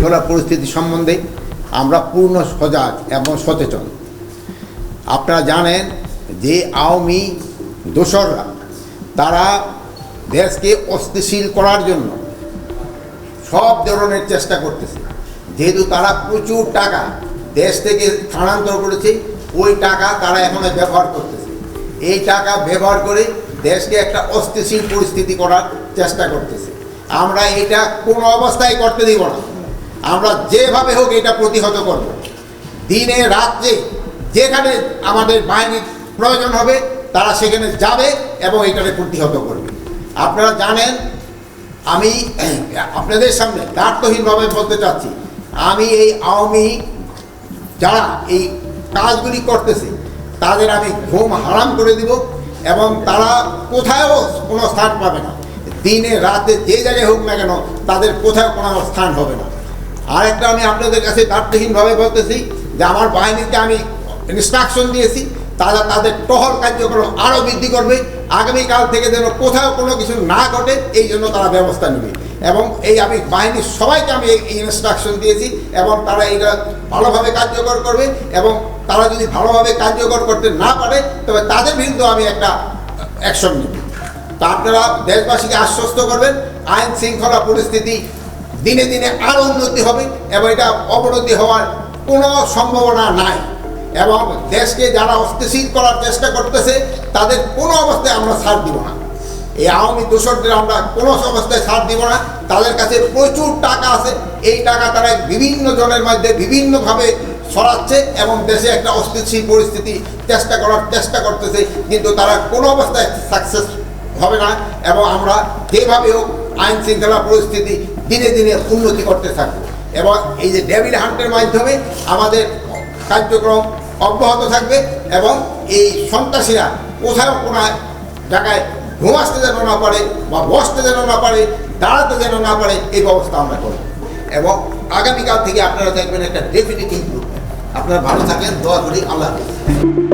শৃঙ্খলা পরিস্থিতি সম্বন্ধে আমরা পূর্ণ সজাগ এবং সচেতন। আপনারা জানেন যে আওয়ামী দোসররা, তারা দেশকে অস্থিশীল করার জন্য সব ধরনের চেষ্টা করতেছে। যেহেতু তারা প্রচুর টাকা দেশ থেকে স্থানান্তর করেছে, ওই টাকা তারা এখন ব্যবহার করতেছে। এই টাকা ব্যবহার করে দেশকে একটা অস্থিতিশীল পরিস্থিতি করার চেষ্টা করতেছে। আমরা এটা কোনো অবস্থায় করতে দিব না। আমরা যেভাবে হোক এটা প্রতিহত করব। দিনে, রাত্রে যেখানে আমাদের বাহিনীর প্রয়োজন হবে, তারা সেখানে যাবে এবং এটাকে প্রতিহত করবে। আপনারা জানেন, আমি আপনাদের সামনে দার্থহীনভাবে বলতে চাচ্ছি, আমি এই আওয়ামী যারা এই কাজগুলি করতেছে, তাদের আমি ঘুম হারাম করে দিব এবং তারা কোথায়ও কোনো স্থান পাবে না। দিনে, রাতে যে জায়গায় হোক না কেন, তাদের কোথাও কোনো স্থান হবে না। আরেকটা আমি আপনাদের কাছে দার্থহীনভাবে বলতেছি যে আমার বাহিনীকে আমি ইনস্ট্রাকশন দিয়েছি, তারা তাদের টহল কার্যক্রম আরও বৃদ্ধি করবে, আগামীকাল থেকে যেন কোথাও কোনো কিছু না ঘটে, এই জন্য তারা ব্যবস্থা নেবে। এবং এই আমি বাহিনীর সবাইকে আমি এই ইনস্ট্রাকশন দিয়েছি এবং তারা এটা ভালোভাবে কার্যকর করবে এবং তারা যদি ভালোভাবে কার্যকর করতে না পারে, তবে তাদের বিরুদ্ধে আমি একটা অ্যাকশন নেব। তা আপনারা দেশবাসীকে আশ্বস্ত করবেন, আইন শৃঙ্খলা পরিস্থিতি দিনে দিনে আরও উন্নতি হবে এবং এটা অবনতি হওয়ার কোনো সম্ভাবনা নাই। এবং দেশকে যারা অস্থিশীল করার চেষ্টা করতেছে, তাদের কোনো অবস্থায় আমরা ছাড় দিব না। এই আওয়ামী দোষরদের আমরা কোনো অবস্থায় ছাড় দিব না। তাদের কাছে প্রচুর টাকা আছে। এই টাকা তারা বিভিন্ন জনের মধ্যে বিভিন্নভাবে ছড়াচ্ছে এবং দেশে একটা অস্থিতিশীল পরিস্থিতি চেষ্টা করার চেষ্টা করতেছে, কিন্তু তারা কোনো অবস্থায় সাকসেস হবে না। এবং আমরা যেভাবে হোক আইন শৃঙ্খলা পরিস্থিতি দিনে দিনে উন্নতি করতে থাকবে। এবং এই যে ডেভিল হান্টের মাধ্যমে আমাদের কার্যক্রম অব্যাহত থাকবে এবং এই সন্ত্রাসীরা কোথাও কোনো জায়গায় ঘুমাসতে যেন না পারে বা বসতে যেন না পারে, দাঁড়াতে যেন না পারে, এই ব্যবস্থা আমরা করব। এবং আগামীকাল থেকে আপনারা দেখবেন একটা ডেফিনেট ইম্প্রুভমেন্ট আপনারা ভালো থাকেন, দোয়া করি, আল্লাহ হাফেজ।